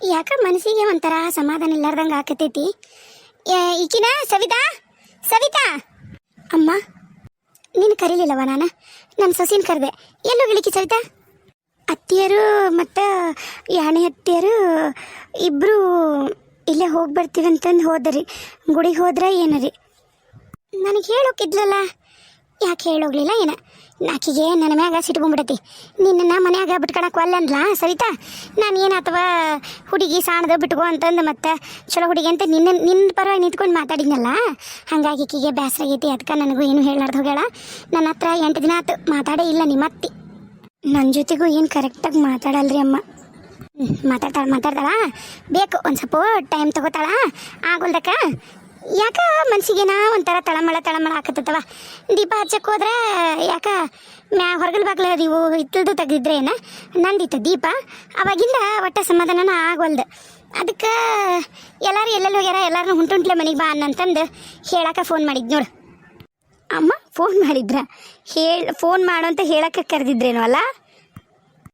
ಯಾಕ ಮನಸ್ಸಿಗೆ ಒಂಥರ ಸಮಾಧಾನ ಇಲ್ಲಾರ್ದಂಗೆ ಆಕತೈತಿ ಈಕಿನ ಸವಿತಾ? ಸವಿತಾ? ಅಮ್ಮ, ನೀನು ಕರೀಲಿಲ್ಲವ ನಾನು? ನನ್ನ ಸೊಸಿನ ಕರೆದೆ. ಎಲ್ಲೋ ಗಿಳಿಕಿ ಸವಿತಾ? ಅತ್ತಿಯರು ಮತ್ತು ಯಾಣೆ ಅತ್ತಿಯರು ಇಬ್ಬರು ಇಲ್ಲೇ ಹೋಗಿ ಬರ್ತೀವಿ ಅಂತಂದು ಹೋದ್ರಿ. ಗುಡಿಗೆ ಹೋದ್ರ ಏನರಿ? ನನಗೆ ಹೇಳೋಕಿದ್ಲಲ್ಲ ಯಾಕೆ ಹೇಳೋಗ್ಲಿಲ್ಲ ಏನ? ನಾಕಿಗೆ ನನ್ನ ಮ್ಯಾಗ ಸಿಟ್ಕೊಂಡ್ಬಿಡತಿ ನಿನ್ನ ಮನ್ಯಾಗ ಬಿಟ್ಕೊಳಕ್ ಅಲ್ಲನ್ಲ ಸರಿತಾ ನಾನು ಏನಾತವ ಹುಡುಗಿ ಸಾಣದ ಬಿಟ್ಕೋ ಅಂತಂದು ಮತ್ತೆ ಚಲೋ ಹುಡುಗಿ ಅಂತ ನಿನ್ನ ನಿನ್ನ ಪರವಾಗಿ ನಿಂತ್ಕೊಂಡು ಮಾತಾಡಿದ್ನಲ್ಲ? ಹಂಗಾಗಿ ಆಕಿಗೆ ಬೇಸರ ಆಗೈತಿ ಅದಕ್ಕೆ ನನಗೂ ಏನು ಹೇಳಾರ್ದು ಹೋಗ್ಯಾಳ. ನನ್ನ ಹತ್ರ ಎಂಟು ದಿನ ಆತು, ಮಾತಾಡೇ ಇಲ್ಲ ನಿಮ್ಮ ಅತ್ತಿ ನನ್ನ ಜೊತೆಗೂ ಏನು ಕರೆಕ್ಟಾಗಿ ಮಾತಾಡಲ್ರಿ ಅಮ್ಮ. ಮಾತಾಡ್ತಾಳ ಮಾತಾಡ್ತಾಳ. ಬೇಕು, ಒಂದು ಸ್ವಲ್ಪ ಟೈಮ್ ತಗೋತಾಳ. ಆಗೋಲ್ದಕ್ಕ? ಯಾಕ ಮನ್ಸಿಗೇನ ಒಂಥರ ತಳಮಳ ತಳಮಳ ಹಾಕತ್ತವ ದೀಪ ಹಚ್ಚಕ್ಕೆ ಹೋದ್ರೆ ಯಾಕ ಮ್ಯಾ ಹೊರಗಲ್ ಬಾಗ್ಲ ನೀವು ಹಿತ್ತಲ್ದು ತೆಗೆದಿದ್ರೆ ಏನ? ನಂದಿತ್ತು ದೀಪ. ಅವಾಗಿಂದ ಒಟ್ಟ ಸಮಾಧಾನನ ಆಗವಲ್ದು. ಅದಕ್ಕೆ ಎಲ್ಲರೂ ಎಲ್ಲೆಲ್ಲಿ ಹೋಗ್ಯಾರ? ಎಲ್ಲಾರನ್ನೂ ಹುಂಟುಂಟ್ಲೆ ಮನೆಗೆ ಬಾ ಅನ್ನಂತಂದು ಹೇಳಕ್ಕೆ ಫೋನ್ ಮಾಡಿದ್ ನೋಡು. ಅಮ್ಮ, ಫೋನ್ ಮಾಡಿದ್ರ? ಹೇಳಿ, ಫೋನ್ ಮಾಡು ಅಂತ ಹೇಳಕ್ಕೆ ಕರೆದಿದ್ರೇನು ಅಲ್ಲ?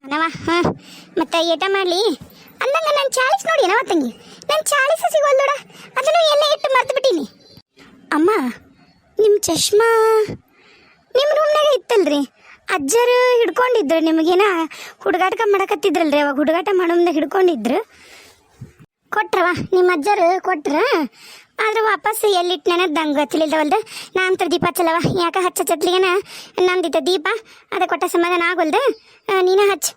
ಅನವ ಹಾಂ. ಮತ್ತೆ ಏಟ ಮಾಡಲಿ? ಅಂದಂಗ ನನ್ನ ಚಾಳಿಸ್ ನೋಡಿ ಏನವ ತಂಗಿ. ನನ್ನ ಚಾಳಿಸ ಸಿಗೋಲ್ ನೋಡ ಅದನ್ನು ಎಲ್ಲ ಇಟ್ಟು ಮರ್ತು ಬಿಟ್ಟೀನಿ ಅಮ್ಮ ನಿಮ್ಮ ಚಶ್ಮಾ ನಿಮ್ಮ ರೂಮ್ನಾಗ ಇತ್ತಲ್ರಿ? ಅಜ್ಜರು ಹಿಡ್ಕೊಂಡಿದ್ರು ನಿಮಗೇನ ಹುಡುಗಾಟ ಮಾಡಕತ್ತಿದ್ರಲ್ರಿ? ಅವಾಗ ಹುಡುಗಾಟ ಮಾಡೋಮ್ದಾಗ ಹಿಡ್ಕೊಂಡಿದ್ರು. ಕೊಟ್ರವ ನಿಮ್ಮ ಅಜ್ಜರು ಕೊಟ್ರ? ಆದ್ರೆ ವಾಪಸ್ ಎಲ್ಲಿಟ್ಟು ನೆನದಂಗ ತಿಳಿದವಲ್ದು ನಾ ಅಂತ ದೀಪ ಹಚ್ಚಲವ ಯಾಕೆ ಹಚ್ಚ ಚತ್ಲಿಗೆನ ನಂದಿತ್ತ ದೀಪ ಅದೇ ಕೊಟ್ಟ ಸಮಾಧಾನ ಆಗೋಲ್ದು? ನೀನ ಹಚ್ಚ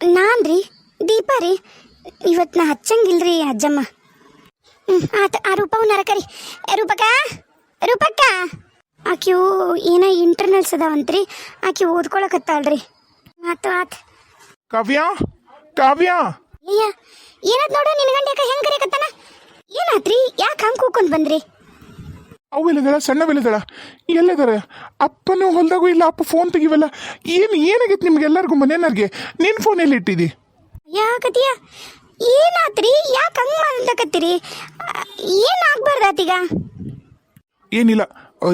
ನಾನು ರೀ ದೀಪ ರೀ. ಇವತ್ತು ನಾ ಹಚ್ಚಂಗಿಲ್ರಿ ಅಜ್ಜಮ್ಮ. ಹ್ಞೂ ಆತ ಆ ರೂಪವನ್ನ ಕರಿ ಏ, ರೂಪಕ್ಕ? ಆಕಿ ಆಕಿವು ಏನ ಇಂಟರ್ನಲ್ಸ್ ಅದಾವಂತ್ರಿ. ಆಕಿ ಓದ್ಕೊಳಕತ್ತಾಳ್ರಿ. ಆತು ಆತು. ಕಾವ್ಯ ಕಾವ್ಯ. ಅಯ್ಯ ಏನದ್ ನೋಡು ನಿನ್ನ ಗಂಡ ಯಾಕ ಹೆಂಗ್ ಕರೆಯಕತ್ತಾನ? ಏನಾತ್ರಿ? ಯಾಕೆ ಹಂಗ್ ಕೂಕೊಂಡ್ ಬಂದ್ರಿ? ಸಣ್ಣ ಸಣ್ಣವೆಲ್ಲದಳ ಎಲ್ಲದರ? ಅಪ್ಪನೂ ಹೊಲ್ದಾಗೂ ಇಲ್ಲ ಅಪ್ಪ ಫೋನ್ ತೆಗಿವಲ್ಲ. ಏನು ಏನಾಗೈತೆ ನಿಮ್ಗೆಲ್ಲರಿಗೂ ಮನೆಯವ್ರಿಗೆ ನಿನ್ನ ಫೋನ್ ಎಲ್ಲಿ ಇಟ್ಟಿದಿ? ಯಾಕತಿಯ ಏನಾತ್ರಿ? ಯಾಕೆ ಹಂಗ್ ಮಾಡ್ಲಕತ್ತೀರಿ ಏನ್ ಆಗ್ಬಾರ್ದಾತೀಗ ಏನಿಲ್ಲ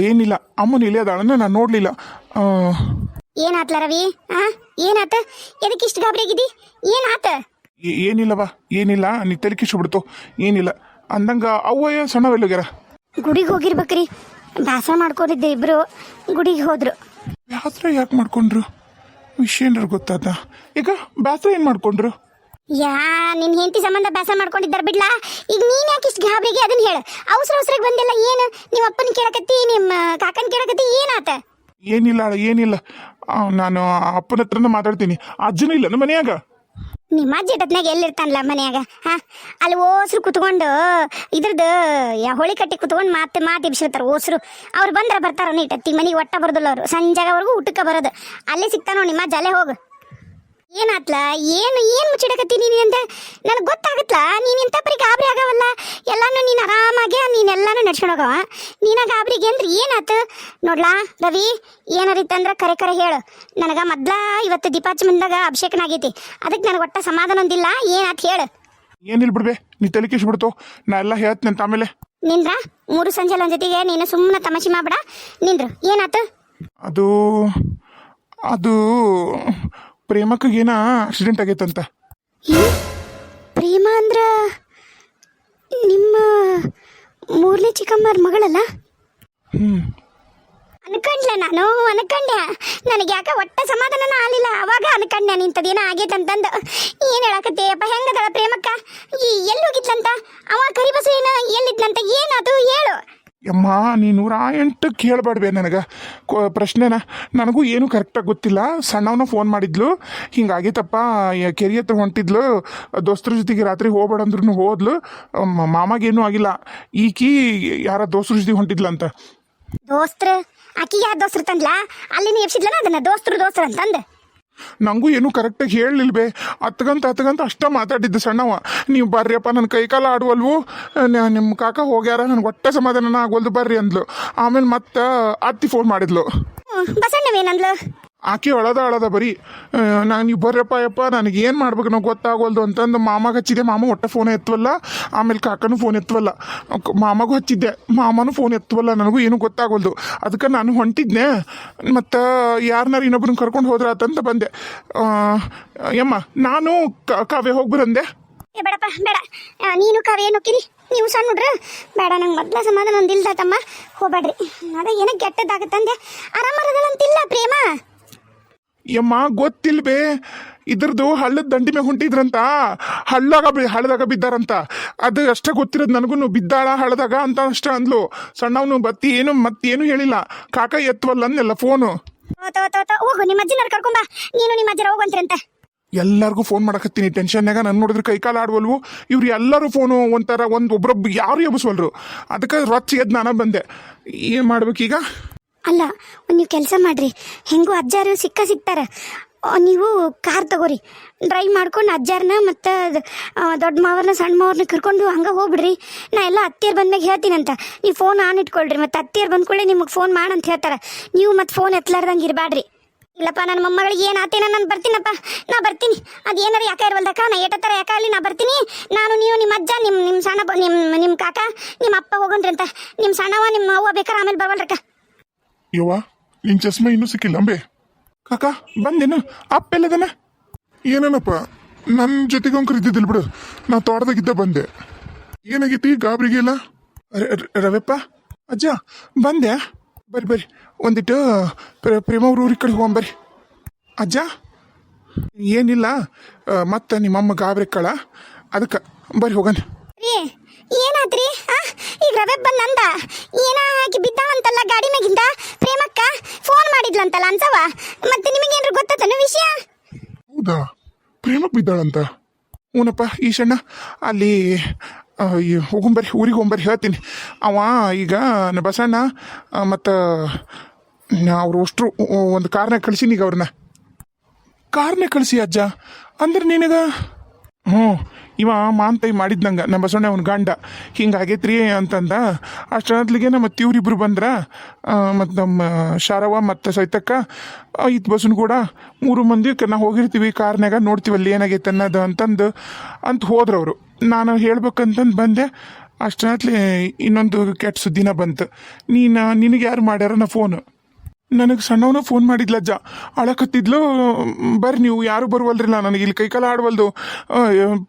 ಏನಿಲ್ಲ. ಅಮ್ಮನ ಇಲ್ಲೇ ಅದಾಳನ್ನ ನಾನು ನೋಡಲಿಲ್ಲ. ಏನಾತ್ಲ ರವಿ? ಆ ಏನಾತ? ಎದಕ್ಕೆ ಇಷ್ಟು ಗಾಬರಿಯಾಗಿದ್ದಿ ಏನಾತ? ಏನಿಲ್ಲವ ಏನಿಲ್ಲ. ನೀ ತಲೆ ಬಿಡ್ತು. ಏನಿಲ್ಲ. ಅಂದಂಗ ಅವ್ವಯ್ಯ ಸಣ್ಣವೆಲ್ಲೋಗ್ಯಾರ ಗುಡಿಗೆ ಹೋಗಿರ್ಬೇಕ್ರಿ. ದಾಸ ಮಾಡ್ಕೊಂಡಿದ್ದೆ ಇಬ್ರು. ಗುಡಿಗೆ ಹೋದ್ರು. ಬ್ಯಾಸ್ರ ಯಾಕೆ ಮಾಡ್ಕೊಂಡ್ರು? ವಿಷಯ ಏನಾರು ಗೊತ್ತಾದ ಈಗ ಬ್ಯಾಸ್ರ ಏನು ಮಾಡ್ಕೊಂಡ್ರು? ಯಾ ನಿನ್ ಹೆಂಡತಿ ಸಂಬಂಧ ಬ್ಯಾಸ ಮಾಡ್ಕೊಂಡಿದ್ದಾರ ಬಿಡ್ಲಾ? ಈಗ ನೀನ್ ಯಾಕೆ ಇಷ್ಟು ಗಾಬರಿಗೆ ಅದನ್ನ ಹೇಳ? ಅವಸರ ಅವಸರಕ್ಕೆ ಬಂದಿಲ್ಲ ಏನು? ನಿಮ್ಮ ಅಪ್ಪನ ಕೇಳಕತ್ತಿ ನಿಮ್ಮ ಕಾಕನ್ ಕೇಳಕತ್ತಿ ಏನಾತ? ಏನಿಲ್ಲ ಏನಿಲ್ಲ. ಆ, ನಾನು ಅಪ್ಪನ ಹತ್ರನ ಮಾತಾಡ್ತೀನಿ. ಅಜ್ಜನೂ ಇಲ್ಲ ನಮ್ಮ ಮನ್ಯಾಗ. ನಿಮ್ಮ ಅಜ್ಜಿ ಇಟ್ಟತ್ನಾಗ ಎಲ್ಲಿರ್ತಾನಲ್ಲ ಮನ್ಯಾಗ ಹಾ? ಅಲ್ಲಿ ಓಸ್ರು ಕುತ್ಕೊಂಡು ಇದ್ರದ್ದು ಯಾ ಹೋಳಿ ಕಟ್ಟಿ ಕುತ್ಕೊಂಡು ಮಾತು ಮಾತು ಇಬ್ಸಿರ್ತಾರೆ ಓಸ್ರು. ಅವ್ರು ಬಂದ್ರೆ ಬರ್ತಾರ ನೀಟತ್ತಿ ಮನೆಗೆ ಒಟ್ಟ ಬರೋದಿಲ್ಲ ಅವರು. ಸಂಜೆಗವರೆಗೂ ಊಟಕ್ಕೆ ಬರೋದು. ಅಲ್ಲೇ ಸಿಗ್ತಾನೋ ನಿಮ್ಮ ಅಜ್ಜ ಅಲ್ಲೇ ಹೋಗು. ಏನಾತ್ಲ ಏನು ಏನು ಮುಚ್ಚಿಡಕತ್ತಿ ನೀನು ಅಂತ ನನಗೆ ಗೊತ್ತಾಗತ್ಲ? ನೀನು ಇಂಥ ಪರಿ ಗಾಬರಿ ಆಗವಲ್ಲ? ಎಲ್ಲಾನು ನೀನು ಆರಾಮಾಗೆ ನೀನೆಲ್ಲಾನು ನಡ್ಸ್ಕೊಂಡು ಹೋಗವ. ನೀನ ಗಾಬರಿಗೆ ಅಂದ್ರೆ ಏನಾತು? ನೋಡ್ಲಾ ರವಿ ಏನಾರಿತ್ತಂದ್ರೆ ಕರೆ ಕರೆ ಹೇಳು. ನನಗೆ ಮೊದ್ಲ ಇವತ್ತು ದೀಪಾಚ ಮುಂದಾಗ ಅಭಿಷೇಕನ ಆಗೈತಿ ಅದಕ್ಕೆ ನನಗೆ ಒಟ್ಟ ಸಮಾಧಾನ ಒಂದಿಲ್ಲ ಏನಾತ್ ಹೇಳು. ಏನಿಲ್ಲ ಬಿಡ್ಬೆ ನೀ ತಲೆ ಕಿಸ್ಬಿಡ್ತು ನಾ ಎಲ್ಲ ಹೇಳ್ತೀನಿ ಆಮೇಲೆ ನಿಂದ್ರ ಮೂರು ಸಂಜೆ ಜೊತೆಗೆ ನೀನು ಸುಮ್ಮನೆ ತಮಾಷೆ ಮಾಡ್ಬೇಡ. ನಿಂದ್ರು ಏನಾತು? ಅದು ಅದು ಪ್ರೇಮಕ್ಕಗೇನ ಆಕ್ಸಿಡೆಂಟ್ ಆಗೈತಂತ? ಏನು? ಪ್ರೇಮ ಅಂದ್ರ ನಿಮ್ಮ ಮೂರನೇ ಚಿಕ್ಕಮ್ಮರ ಮಗಳಲ್ಲ? ಹ್ಞೂ ಅನ್ಕೊಂಡ್ಲೆ ನಾನು ಅನ್ಕೊಂಡೆ ನನಗೆ ಯಾಕೆ ಒಟ್ಟ ಸಮಾಧಾನನ ಆಗಲಿಲ್ಲ. ಅವಾಗ ಅನ್ಕಂಡೆ ನಿಂತದೇನೋ ಆಗೈತಂತಂದು. ಏನು ಹೇಳಕತ್ತೆಯಪ್ಪ ಹೆಂಗದಳ ಪ್ರೇಮಕ್ಕ? ಈ ಎಲ್ಲಿ ಹೋಗಿದ್ಲಂತ? ಅವ ಕರಿಬಸ ಏನ ಎಲ್ಲಿದ್ನಂತ ಅದು ಹೇಳು. ಯಮ್ಮ, ನೀ ನೂರ ಎಂಟು ಕೇಳಬೇಡ್ಬೆ ನನಗೆ. ಕೊ- ಪ್ರಶ್ನೆನ. ನನಗೂ ಏನು ಕರೆಕ್ಟಾಗಿ ಗೊತ್ತಿಲ್ಲ. ಸಣ್ಣವನ ಫೋನ್ ಮಾಡಿದ್ಲು. ಹಿಂಗಾಗೈತಪ್ಪ ಕೆರಿ ಹತ್ರ ಹೊಂಟಿದ್ಲು. ದೋಸ್ತರ ಜೊತೆಗೆ ರಾತ್ರಿ ಹೋಗ್ಬೇಡಂದ್ರೂ ಹೋದ್ಲು. ಮಾಮಾಗೇನು ಆಗಿಲ್ಲ. ಈಕಿ ಯಾರ ದೋಸ್ತರ ಜೊತೆಗೆ ಹೊಂಟಿದ್ಲಂತ. ದೋಸ್ತ್ರ? ಆಕಿ ಯಾರ ದೋಸ್ತ್ರ ತಂದ್ಲಾ? ಅಲ್ಲಿ ಎಬ್ಸಿದ್ಲನ ಅದನ್ನ ದೋಸ್ತ್ರು ದೋಸ್ತ್ರ ಅಂತಂದು. ನನಗೂ ಏನು ಕರೆಕ್ಟಾಗಿ ಹೇಳಲಿಲ್ವೇ? ಹತ್ಗಂತ ಹತ್ಗಂತ ಅಷ್ಟ ಮಾತಾಡಿದ್ದು ಸಣ್ಣವ ನೀವು ಬರ್ರಿಯಪ್ಪ ನನ್ನ ಕೈಕಾಲ ಆಡುವಲ್ವು? ನಿಮ್ಮ ಕಾಕ ಹೋಗ್ಯಾರ, ನನ್ಗೆ ಒಟ್ಟೆ ಸಮಾಧಾನ ಆಗೋಲ್ದು ಬರ್ರಿ ಅಂದ್ಲು. ಆಮೇಲೆ ಮತ್ತೆ ಅತ್ತಿ ಫೋನ್ ಮಾಡಿದ್ಲು. ಆಕೆ ಅಳದ ಅಳದ ಬರೀ ನಾನು ನೀವು ಬರ್ರಪ್ಪ ಯಪ್ಪ, ನನಗೆ ಏನು ಮಾಡ್ಬೇಕು ನಾವು ಗೊತ್ತಾಗೋಲ್ದು ಅಂತಂದು ಮಾಮಾಗ ಹಚ್ಚಿದೆ. ಮಾಮ ಒಟ್ಟ ಫೋನ್ ಎತ್ತವಲ್ಲ ಆಮೇಲೆ ಕಾಕನೂ ಫೋನ್ ಎತ್ತವಲ್ಲ ಮಾಮಾಗೂ ಹಚ್ಚಿದ್ದೆ. ಮಾಮನೂ ಫೋನ್ ಎತ್ತವಲ್ಲ ನನಗೂ ಏನೂ ಗೊತ್ತಾಗೋಲ್ದು. ಅದಕ್ಕೆ ನಾನು ಹೊಂಟಿದ್ದೆ ಮತ್ತು ಯಾರನ್ನಾರು ಇನ್ನೊಬ್ರನ್ನ ಕರ್ಕೊಂಡು ಹೋದ್ರ ಅಂತ ಬಂದೆ. ಯಮ್ಮ, ನಾನು ಕಾವ್ಯ ಹೋಗಿ ಬರಂದೆ ಬೇಡಪ್ಪ, ಬೇಡ. ನೀನು ಕಾವ್ಯ ನುಕ್ಕಿರಿ ನೀವು ಸಣ್ಣ ಬೇಡ, ನಂಗೆ ಮೊದ್ಲ ಸಮಾಧಾನ ಒಂದಿಲ್ದ ತಮ್ಮ. ಹೋಗ್ಬೇಡ್ರಿ. ಅದ ಏನಕ್ಕೆ ಕೆಟ್ಟದಾಗತ್ತಂದೆ ಆರಾಮರದಲ್ಲಂತಿಲ್ಲ ಪ್ರೇಮ? ಯಮ್ಮ ಗೊತ್ತಿಲ್ವೇ? ಇದ್ರದ್ದು ಹಳ್ಳದ ದಂಡಿ ಹೊಂಟಿದ್ರಂತ? ಹಳ್ಳಾಗ ಬಿ ಹಳ್ಳದಾಗ ಬಿದ್ದಾರಂತ? ಅದು ಅಷ್ಟೇ ಗೊತ್ತಿರೋದು ನನಗೂ ಬಿದ್ದಾಳ ಹಳ್ಳದಾಗ ಅಂತ ಅಷ್ಟೇ ಅಂದ್ಲು. ಸಣ್ಣವನು ಬತ್ತಿ ಏನು ಮತ್ತೇನು ಹೇಳಿಲ್ಲ. ಕಾಕ ಎತ್ತವಲ್ಲ ಅಂದೆಲ್ಲ ಫೋನು. ಹೋಗು ನಿಮ್ಮ ಅಜ್ಜಿನಾರ ಕರ್ಕೊಂಬ ನೀನು ನಿಮ್ಮ ಅಜ್ಜರ ಹೋಗಂತ್ರಂತೆ ಎಲ್ಲರಿಗೂ ಫೋನ್ ಮಾಡಕತ್ತೀನಿ. ಟೆನ್ಷನ್ನಾಗ ನಾನು ನೋಡಿದ್ರೆ ಕೈಕಾಲು ಆಡುವಲ್ವು. ಇವ್ರು ಎಲ್ಲರೂ ಫೋನು ಒಂಥರ ಒಂದು ಒಬ್ರೊಬ್ಬ ಯಾರು ಎಬ್ಬಿಸ್ವಲ್ರು. ಅದಕ್ಕೆ ರೊಚ್ಚ ಎದ್ದು ನಾನು ಬಂದೆ. ಏನು ಮಾಡ್ಬೇಕೀಗ? ಅಲ್ಲ ನೀವು ಕೆಲಸ ಮಾಡ್ರಿ. ಹೆಂಗೂ ಅಜ್ಜಾರು ಸಿಕ್ಕ ಸಿಗ್ತಾರ ನೀವು ಕಾರ್ ತಗೋರಿ. ಡ್ರೈವ್ ಮಾಡ್ಕೊಂಡು ಅಜ್ಜಾರನ್ನ ಮತ್ತು ದೊಡ್ಡ ಮಾವ್ರನ್ನ ಸಣ್ಣ ಮಾವರ್ನ ಕರ್ಕೊಂಡು ಹಂಗೆ ಹೋಗ್ಬಿಡ್ರಿ. ನಾ ಎಲ್ಲ ಅತ್ತಿಯರ್ ಬಂದಾಗ ಹೇಳ್ತೀನಂತ. ನೀವು ಫೋನ್ ಆನ್ ಇಟ್ಕೊಳ್ರಿ ಮತ್ತು ಅತ್ತಿಯರ್ ಬಂದ್ಕೊಳ್ಳಿ ನಿಮಗೆ ಫೋನ್ ಮಾಡಂತ ಹೇಳ್ತಾರೆ. ನೀವು ಮತ್ತು ಫೋನ್ ಎತ್ತಲಾರ್ದಂಗೆ ಇರಬೇಡ್ರಿ ಇಲ್ಲಪ್ಪ ನನ್ನ ಮೊಮ್ಮಗಳಿಗೆ ಏನು ಆತೇನ ನಾನು ಬರ್ತೀನಪ್ಪ. ನಾ ಬರ್ತೀನಿ. ಅದು ಏನಾರ ಯಾಕೆ ಇರವಲ್ದಕ್ಕ? ನಾ ಏಟತ್ತರ ಯಾಕೆ ಅಲ್ಲಿ ನಾ ಬರ್ತೀನಿ. ನಾನು ನೀವು ನಿಮ್ಮ ಅಜ್ಜ ನಿಮ್ಮ ನಿಮ್ಮ ಸಣ್ಣ ನಿಮ್ಮ ನಿಮ್ಮ ಕಾಕ ನಿಮ್ಮ ಅಪ್ಪ ಹೋಗನ್ರಿ ಅಂತ ನಿಮ್ಮ ಸಣ್ಣವ ನಿಮ್ಮ ಅವ್ವ ಬೇಕಾರೆ ಆಮೇಲೆ ಬರ್ವಲ್ರಕ್ಕ. ಯವ್ವ, ನಿನ್ ಚಸ್ಮ ಇನ್ನೂ ಸಿಕ್ಕಿಲ್ಲ, ಅಂಬೆ. ಕಾಕ, ಬಂದೇನು? ಅಪ್ಪೆಲ್ಲದನ ಏನೇನಪ್ಪ? ನನ್ನ ಜೊತೆಗೆ ಅಂಕರ್ ಇದ್ದಿದ್ದಿಲ್ಲ ಬಿಡು. ನಾ ತೋಟದಾಗಿದ್ದ ಬಂದೆ. ಏನಾಗೈತಿ ಗಾಬರಿಗೆ ಇಲ್ಲ ರವೆಪ್ಪ? ಅಜ್ಜ, ಬಂದೆ. ಬರ್ರಿ ಬರ್ರಿ. ಒಂದಿಟ್ಟು, ಪ್ರ- ಪ್ರೇಮ ಅವ್ರ ಊರಿಗೆ ಕಡೆ ಹೋಗಂಬರ್ರಿ. ಅಜ್ಜ, ಏನಿಲ್ಲ. ಮತ್ತೆ ನಿಮ್ಮಮ್ಮ ಗಾಬರಿ ಕಳ ಅದಕ್ಕೆ, ಬರ್ರಿ ಹೋಗಣ ಏನಾದ್ರಿ? ಆ ಈಗ ರವೆ ಬಂದಂದ ಏನ ಬಿದ್ದ ಅಂತಲ್ಲ ಗಾಡಿ ಮೇಗಿಂದ ಪ್ರೇಮಕ್ಕ ಫೋನ್ ಮಾಡಿದ್ಲಂತಲ್ಲ ಅನ್ಸವ ಮತ್ತೆ ನಿಮಗೇನ್ರ ಗೊತ್ತತನ ವಿಷಯ? ಹೌದಾ? ಪ್ರೇಮಕ್ಕೆ ಬಿದ್ದಾಳಂತ? ಹ್ಞೂನಪ್ಪ ಈಶಣ್ಣ ಅಲ್ಲಿ ಆ, ಹೋಗಂಬರ್ರಿ ಊರಿಗೆ ಹೋಗ್ಬರ್ರಿ ಹೇಳ್ತೀನಿ. ಅವ ಈಗ ನ ಬಸಣ್ಣ ಮತ್ತು ಅವ್ರು ಅಷ್ಟು ಒಂದು ಕಾರ್ನಾಗ ಕಳಿಸಿ ಈಗ ಅವ್ರನ್ನ. ಕಾರ್ನೇ ಕಳಿಸಿ ಅಜ್ಜ? ಅಂದ್ರೆ ನಿನಗ? ಹ್ಞೂ ಇವ ಮಾಂತೈ ಮಾಡಿದ್ನಂಗ. ನಮ್ಮ ಬಸವಣ್ಣ ಅವನ ಗಂಡ. ಹಿಂಗಾಗೈತ್ರಿ ಅಂತಂದ. ಅಷ್ಟೊತ್ಲಿಗೆ ನಮ್ಮ ತೀವ್ರಿಬ್ರು ಬಂದ್ರ ಮತ್ತು ನಮ್ಮ ಶಾರವ್ವ ಮತ್ತು ಸೈತಕ್ಕ, ಐದು ಬಸ್ಸನ್ ಕೂಡ ಮೂರು ಮಂದಿ ನಾವು ಹೋಗಿರ್ತೀವಿ ಕಾರ್ನಾಗ ನೋಡ್ತೀವಿ ಅಲ್ಲಿ ಏನಾಗೈತೆ ಅನ್ನೋದು ಅಂತಂದು ಅಂತ ಹೋದ್ರು ಅವರು. ನಾನು ಹೇಳ್ಬೇಕಂತಂದು ಬಂದೆ. ಅಷ್ಟೊತ್ಲಿ ಇನ್ನೊಂದು ಕೆಟ್ಟ ಸುದ್ದಿನ ಬಂತು. ನೀನು, ನಿನಗೆ ಯಾರು ಮಾಡ್ಯಾರ ನಾ ಫೋನು? ನನಗೆ ಸಣ್ಣವನ ಫೋನ್ ಮಾಡಿದ್ಲಜ್ಜ ಅಳಕತ್ತಿದ್ಲು ಬರ್ರಿ ನೀವು ಯಾರು ಬರುವಲ್ರಿಲ್ಲ ನನಗೆ ಇಲ್ಲಿ ಕೈಕಾಲ ಆಡವಲ್ದು.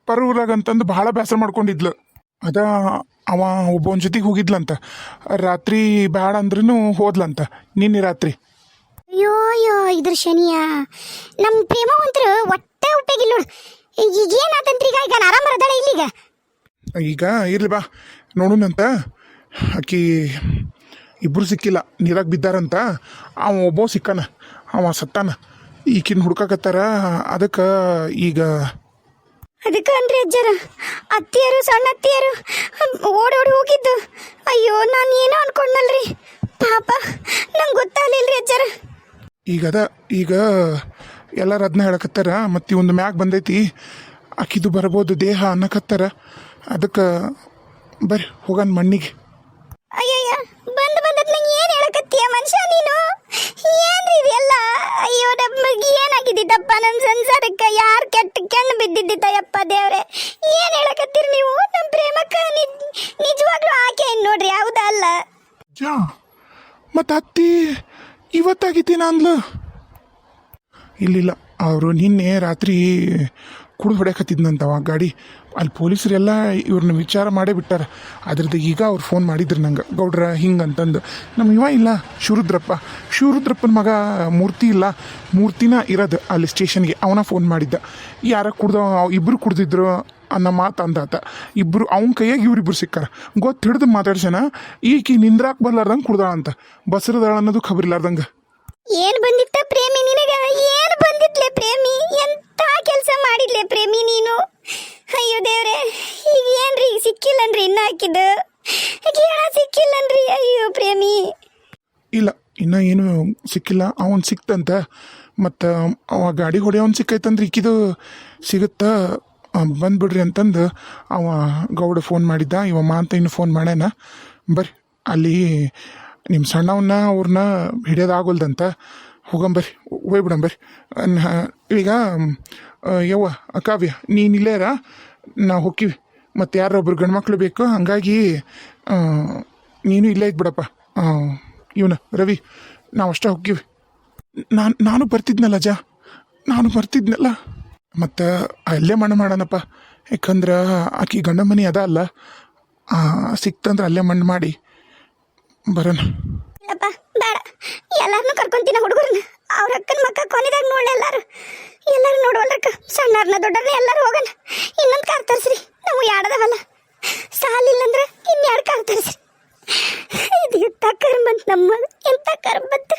ಪರೂರಾಗ ಅಂತಂದು ಭಾಳ ಬೇಸರ ಮಾಡ್ಕೊಂಡಿದ್ಲು. ಅದ ಅವ ಒಬ್ಬನ ಜೊತೆಗೆ ಹೋಗಿದ್ಲಂತ. ರಾತ್ರಿ ಬ್ಯಾಡ ಅಂದ್ರೂ ಹೋದ್ಲಂತ. ನಿನ್ನೆ ರಾತ್ರಿ. ಅಯ್ಯೋ ಅಯ್ಯೋ ಇದ್ರ ಶನಿಯ. ನಮ್ಮ ಪ್ರೇಮವಂತರು ಒಟ್ಟೆ ಉಪಯೋಗಿಲ್ಲ ನೋಡು. ಈಗ ಏನಾತಂತ್ರಿ ಈಗ? ಈಗ ಇಲ್ಲಿಗ? ಈಗ ಇರ್ಲಿ ಬಾ. ನೋಡೋಣಂತ ಆಕಿ ಇಬ್ಬರು ಸಿಕ್ಕಿಲ್ಲ. ನೀರಾಗ ಬಿದ್ದಾರಂತ? ಅವ ಒಬ್ಬ ಸಿಕ್ಕಾನ. ಅವ ಸತ್ತಾನ. ಈಕಿನ ಹುಡ್ಕಾಕತ್ತಾರ. ಅದಕ್ಕೆ ಈಗ ಅದಕ್ಕೆ ಅಂದ್ರೆ ಅಜ್ಜರ. ಅತ್ತಿಯರು ಸಣ್ಣ ಅತ್ತಿಯರು ಓಡಿ ಹೋಗಿದ್ದು. ಅಯ್ಯೋ ನಾನು ಏನೋ ಅನ್ಕೊಂಡ್ನಲ್ರಿ. ಪಾಪ ನಂಗೆ ಗೊತ್ತಾಗಲಿಲ್ಲರಿ ಅಜ್ಜರ. ಈಗ ಅದ. ಈಗ ಎಲ್ಲರೂ ಅದನ್ನ ಹೇಳಕತ್ತಾರ. ಮತ್ತು ಒಂದು ಮ್ಯಾಗ ಬಂದೈತಿ. ಅಕ್ಕಿದು ಬರ್ಬೋದು ದೇಹ ಅನ್ನಕತ್ತಾರ. ಅದಕ್ಕೆ ಬರ್ರಿ ಹೋಗನ್ ಮಣ್ಣಿಗೆ. ಅಯ್ಯಯ್ಯ ಬಂದ್ ಬಂದದ್ ನಂಗೆ ಏನು ಹೇಳಕತ್ತೀಯ ಮನುಷ್ಯ ನೀನು? ಏನು ಇದೆಲ್ಲ ಅಯ್ಯೋ, ನಮಗೆ ಏನಾಗಿದ್ದಿದ್ದಪ್ಪ ನನ್ನ ಸಂಸಾರಕ್ಕೆ? ಯಾರು ಕೆಟ್ಟ ಕೆಣ್ಣು ಬಿದ್ದಿದ್ದಿತ್ತಯ್ಯಪ್ಪ ದೇವ್ರೆ? ಏನು ಹೇಳಕತ್ತೀರಿ ನೀವು? ನಮ್ಮ ಪ್ರೇಮಕ್ಕ ನಿಜ ನಿಜವಾಗ್ಲೂ ಆಕೆ ನೋಡ್ರಿ ಜಾ ಮತ್ತು ಅತ್ತಿ, ಇವತ್ತಾಗಿದ್ದೀನ ಅಂದ್ಲು? ಇಲ್ಲಿಲ್ಲ, ಅವರು ನಿನ್ನೆ ರಾತ್ರಿ ಕುಡಿದು ಹೊಡ್ಯಾಕತ್ತಿದ್ನಂತವ ಗಾಡಿ. ಅಲ್ಲಿ ಪೊಲೀಸರೆಲ್ಲ ಇವ್ರನ್ನ ವಿಚಾರ ಮಾಡೇ ಬಿಟ್ಟಾರ. ಅದ್ರದ್ದು ಈಗ ಅವ್ರು ಫೋನ್ ಮಾಡಿದ್ರು ನಂಗೆ, ಗೌಡ್ರ ಹಿಂಗೆ ಅಂತಂದು. ನಮ್ಮ ಇವ ಇಲ್ಲ ಶಿವರುದ್ರಪ್ಪ ಶಿವರುದ್ರಪ್ಪನ ಮಗ ಮೂರ್ತಿ ಇಲ್ಲ. ಮೂರ್ತಿನ ಇರೋದು ಅಲ್ಲಿ ಸ್ಟೇಷನ್ಗೆ. ಅವನ ಫೋನ್ ಮಾಡಿದ್ದ. ಯಾರ ಕುಡ್ದ ಇಬ್ಬರು ಕುಡ್ದಿದ್ರು ಅನ್ನೋ ಮಾತು ಅಂದಾತ. ಇಬ್ಬರು ಅವನ ಕೈಯಾಗ ಇವ್ರಿಬ್ರು ಸಿಕ್ಕಾರ. ಗೊತ್ತು ಹಿಡ್ದು ಮಾತಾಡ್ಸೋಣ ಈಕಿ ನಿಂದ್ರಾಕ್ ಬರ್ಲಾರ್ದಂಗೆ ಕುಡ್ದಾಳಂತ ಬಸರದಾಳ ಅನ್ನೋದು ಖಬರಿಲಾರ್ದಂಗೆ. ಏನ್ ಬಂದಿತ್ತ ಪ್ರೇಮಿ ನಿನಗ? ಏನ್ ಬಂದಿತ್ಲೆ ಪ್ರೇಮಿ? ಎಂತ ಕೆಲಸ ಮಾಡಿದ್ಲೆ ಪ್ರೇಮಿ ನೀನು? ಅಯ್ಯೋ ದೇವ್ರೆ ಈಗ ಏನ್ರಿ ಸಿಕ್ಕಿಲ್ಲನ್ರಿ ಇನ್ನ ಹಾಕಿದ್ದು. ಸಿಕ್ಕಿಲ್ಲನ್ರಿ. ಅಯ್ಯೋ ಪ್ರೇಮಿ. ಇಲ್ಲ, ಇನ್ನೂ ಏನು ಸಿಕ್ಕಿಲ್ಲ. ಅವನ್ ಸಿಕ್ತಂತ. ಮತ್ತು ಅವ ಗಾಡಿ ಹೊಡೆಯವನ್ ಸಿಕ್ಕೈತಂದ್ರೆ ಇಕ್ಕಿದು ಸಿಗುತ್ತಾ. ಬಂದ್ಬಿಡ್ರಿ ಅಂತಂದು ಅವ ಗೌಡ ಫೋನ್ ಮಾಡಿದ್ದ. ಇವ ಮಾಂತ ಇನ್ನು ಫೋನ್ ಮಾಡ್ಯಾನ. ಬರ್ರಿ, ಅಲ್ಲಿ ನಿಮ್ಮ ಸಣ್ಣವನ್ನ, ಅವ್ರನ್ನ ಹಿಡಿಯೋದಾಗಲ್ದಂತ ಹೋಗಂಬರ್ರಿ ಹೋಗ್ಬಿಡಂಬರ್ರಿ ಈಗ ಯವ್ವ ಕಾವ್ಯ, ನೀನು ಇಲ್ಲೇರಾ ನಾವು ಹೋಕ್ಕಿವಿ ಮತ್ತು ಯಾರೊಬ್ರು ಗಂಡ್ಮಕ್ಳು ಬೇಕು? ಹಂಗಾಗಿ ನೀನು ಇಲ್ಲೇ ಇದ್ಬಿಡಪ್ಪ. ಇವನು, ರವಿ, ನಾವು ಅಷ್ಟೇ ಹೋಗ್ತೀವಿ. ನಾನು ನಾನು ಬರ್ತಿದ್ನಲ್ಲ ಜಾ? ನಾನು ಬರ್ತಿದ್ನಲ್ಲ. ಮತ್ತು ಅಲ್ಲೇ ಮಣ್ಣು ಮಾಡೋಣಪ್ಪ. ಯಾಕಂದ್ರೆ, ಆಕೆ ಗಂಡ ಮನೆ ಅದ ಅಲ್ಲ. ಸಿಕ್ತಂದ್ರೆ ಅಲ್ಲೇ ಮಣ್ಣು ಮಾಡಿ ಬರೋಣ. ಬೇಡ. ಎಲ್ಲಾರನ್ನೂ ಕರ್ಕೊಂತೀನಿ ಹುಡುಗರನ್ನ ಅವ್ರ ಅಕ್ಕನ ಮಕ್ಕ ಕೊನೆದಾಗ ನೋಡ್ಲಿ ಎಲ್ಲಾರು. ಎಲ್ಲರೂ ನೋಡುವಲ್ರಕ್ಕ ಸಣ್ಣರ್ನ ದೊಡ್ಡರ್ನ ಎಲ್ಲರೂ ಹೋಗಲ್ಲ. ಇನ್ನೊಂದು ಕಾರ್ ತರಿಸ್ರಿ. ನಾವು ಯಾಡದವಲ್ಲ ಸಾಲಿಲ್ಲ ಅಂದ್ರೆ ಇನ್ಯಾರು ಕಾರ್ ತರಿಸ್ರಿ. ಇದು ಎಂತ ನಮ್ಮ ನಮ್ಮದು? ಎಂತ ಕರ್ಮಂತ?